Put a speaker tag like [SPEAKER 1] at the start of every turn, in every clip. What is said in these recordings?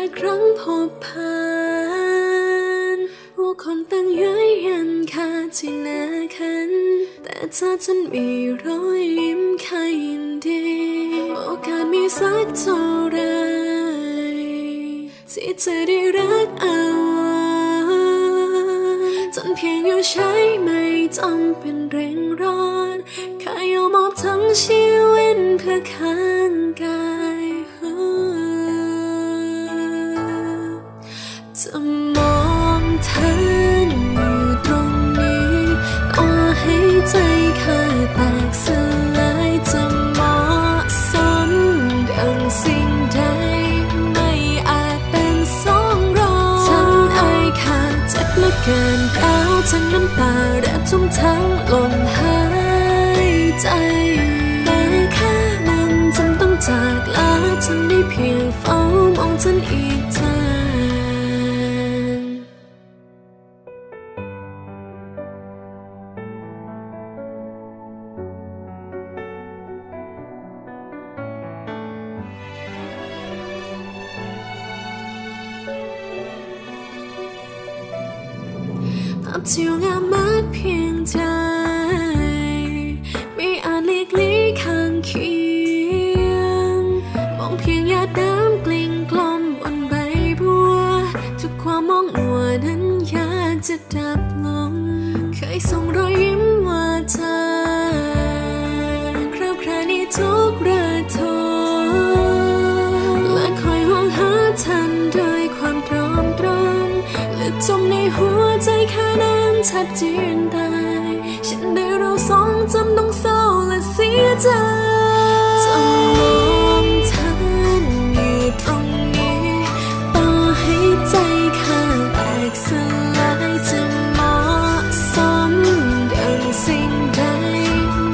[SPEAKER 1] ายครั้งพบผ่านว่าคนตั้งย้ยยันค่าที่หน้าคัน แต่เธอฉันมีรอยยิ้มค่ยินดี โอกาสมีสักเท่าไรที่จะได้รักเอาจนเพียงอยู่ใช้ไม่จำเป็นเร่งร้อนแค่ยอมมอบทั้งชีวิตเพื่อข้างกาย จะมองเธออยู่ตรงนี้ต่อให้ใจข้าแตกสลายจะเหมาะสมดังสิ่งใดไม่อาจเป็นสองรองฉันไอขาดเจ็บเหลือเกินร้าวทั้งน้ำตาและทุ่มทั้งลมหายใจแต่แค่มันจำต้องจากลาฉันได้เพียงเฝ้ามองฉันอีก ภาพที่งามมากเพียงใจ ไม่อาจหลีกลี่ข้างเคียง มองเพียงหยาดน้ำกลิ้งกลมบนใบบัว ทุกความมองมัวนั้นอยากจะดับลง เคยส่งรอยยิ้มว่าเธอคราวครานี้ทุกระท หัวใจแค่นั้นชัดเจนได้ฉันได้เราสองจำต้องเศร้าและเสียใจจะมองเธออยู่ตรงนี้ต่อให้ใจข้าแตกสลายจะเหมาะสมดังสิ่งใด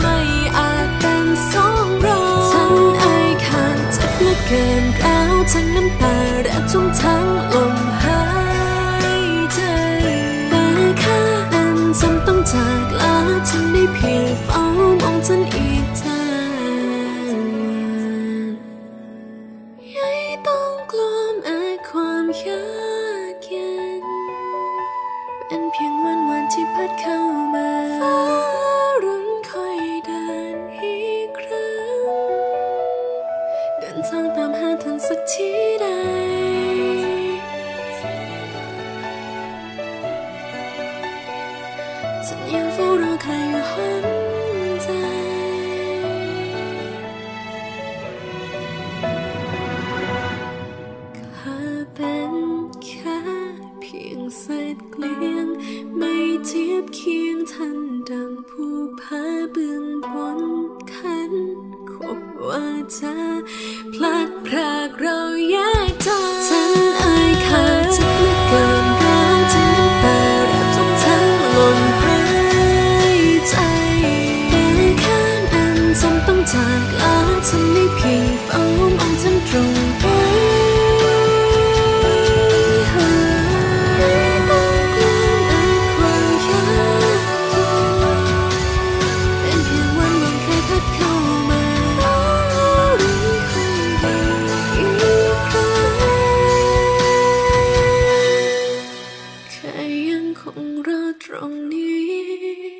[SPEAKER 1] ไม่อาจเป็นสองรองฉันอายขาดเจ็บเหลือเกินร้าวทั้งน้ำตาและทุ่มทั้งลม พัดเข้ามาฟ้ารุ่นค่อยเดินอีกครั้ง เดินทางตามหาเธอสักที่ใดฉันยังเฝ้า เทียบเคียงท่านดังผู้พาเบื้องบนขันคบว่าจะพลัด แค่ยังคงรอตรงนี้